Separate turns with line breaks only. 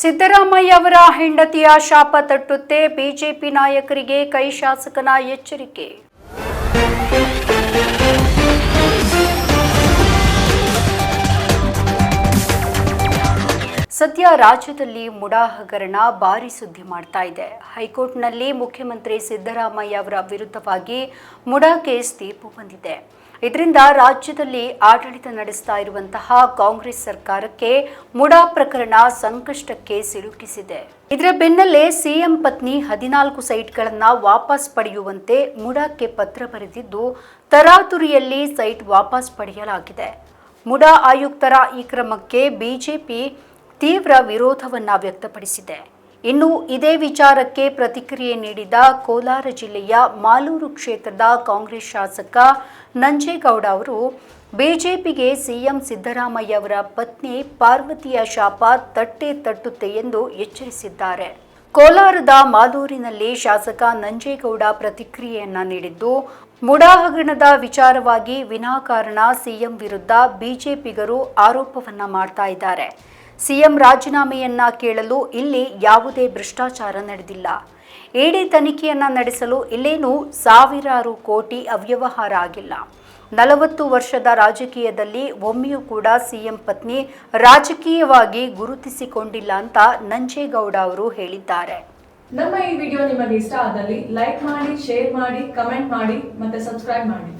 ಸಿದ್ದರಾಮಯ್ಯ ಅವರ ಹೆಂಡತಿಯ ಶಾಪ ತಟ್ಟುತ್ತೆ ಬಿಜೆಪಿ ನಾಯಕರಿಗೆ ಕೈ ಶಾಸಕನ ಎಚ್ಚರಿಕೆ. ಸದ್ಯ ರಾಜ್ಯದಲ್ಲಿ ಮುಡಾ ಹಗರಣ ಭಾರಿ ಸುದ್ದಿ ಮಾಡ್ತಾ ಇದೆ. ಹೈಕೋರ್ಟ್ನಲ್ಲಿ ಮುಖ್ಯಮಂತ್ರಿ ಸಿದ್ದರಾಮಯ್ಯ ಅವರ ವಿರುದ್ಧವಾಗಿ ಮುಡಾ ಕೇಸ್ ತೀರ್ಪು ಬಂದಿದೆ. ಇದರಿಂದ ರಾಜ್ಯದಲ್ಲಿ ಆಡಳಿತ ನಡೆಸ್ತಾ ಇರುವಂತಹ ಕಾಂಗ್ರೆಸ್ ಸರ್ಕಾರಕ್ಕೆ ಮುಡಾ ಪ್ರಕರಣ ಸಂಕಷ್ಟಕ್ಕೆ ಸಿಲುಕಿಸಿದೆ. ಇದರ ಬೆನ್ನಲ್ಲೇ ಸಿಎಂ ಪತ್ನಿ ಹದಿನಾಲ್ಕು ಸೈಟ್ಗಳನ್ನು ವಾಪಸ್ ಪಡೆಯುವಂತೆ ಮುಡಾಕ್ಕೆ ಪತ್ರ ಬರೆದಿದ್ದು, ತರಾತುರಿಯಲ್ಲಿ ಸೈಟ್ ವಾಪಸ್ ಪಡೆಯಲಾಗಿದೆ. ಮುಡಾ ಆಯುಕ್ತರ ಈ ಕ್ರಮಕ್ಕೆ ಬಿಜೆಪಿ ತೀವ್ರ ವಿರೋಧವನ್ನ ವ್ಯಕ್ತಪಡಿಸಿದೆ. ಇನ್ನು ಇದೇ ವಿಚಾರಕ್ಕೆ ಪ್ರತಿಕ್ರಿಯೆ ನೀಡಿದ ಕೋಲಾರ ಜಿಲ್ಲೆಯ ಮಾಲೂರು ಕ್ಷೇತ್ರದ ಕಾಂಗ್ರೆಸ್ ಶಾಸಕ ನಂಜೇಗೌಡ ಅವರು, ಬಿಜೆಪಿಗೆ ಸಿಎಂ ಸಿದ್ದರಾಮಯ್ಯ ಅವರ ಪತ್ನಿ ಪಾರ್ವತಿಯ ಶಾಪ ತಟ್ಟೆ ತಟ್ಟುತ್ತೆ ಎಂದು ಎಚ್ಚರಿಸಿದ್ದಾರೆ. ಕೋಲಾರದ ಮಾಲೂರಿನಲ್ಲಿ ಶಾಸಕ ನಂಜೇಗೌಡ ಪ್ರತಿಕ್ರಿಯೆಯನ್ನ ನೀಡಿದ್ದು, ಮುಡಾಹಗಣದ ವಿಚಾರವಾಗಿ ವಿನಾಕಾರಣ ಸಿಎಂ ವಿರುದ್ಧ ಬಿಜೆಪಿಗರು ಆರೋಪವನ್ನ ಮಾಡ್ತಾ ಇದ್ದಾರೆ. ಸಿಎಂ ರಾಜೀನಾಮೆಯನ್ನ ಕೇಳಲು ಇಲ್ಲಿ ಯಾವುದೇ ಭ್ರಷ್ಟಾಚಾರ ನಡೆದಿಲ್ಲ. ಇಡಿ ತನಿಖೆಯನ್ನ ನಡೆಸಲು ಇಲ್ಲೇನು ಸಾವಿರಾರು ಕೋಟಿ ಅವ್ಯವಹಾರ ಆಗಿಲ್ಲ. ನಲವತ್ತು ವರ್ಷದ ರಾಜಕೀಯದಲ್ಲಿ ಒಮ್ಮೆಯೂ ಕೂಡ ಸಿಎಂ ಪತ್ನಿ ರಾಜಕೀಯವಾಗಿ ಗುರುತಿಸಿಕೊಂಡಿಲ್ಲ ಅಂತ ನಂಜೇಗೌಡ ಅವರು ಹೇಳಿದ್ದಾರೆ.
ನಮ್ಮ ಈ ವಿಡಿಯೋ ನಿಮಗೆ ಇಷ್ಟ ಆದಲ್ಲಿ ಲೈಕ್ ಮಾಡಿ, ಶೇರ್ ಮಾಡಿ, ಕಮೆಂಟ್ ಮಾಡಿ ಮತ್ತೆ ಸಬ್ಸ್ಕ್ರೈಬ್ ಮಾಡಿ.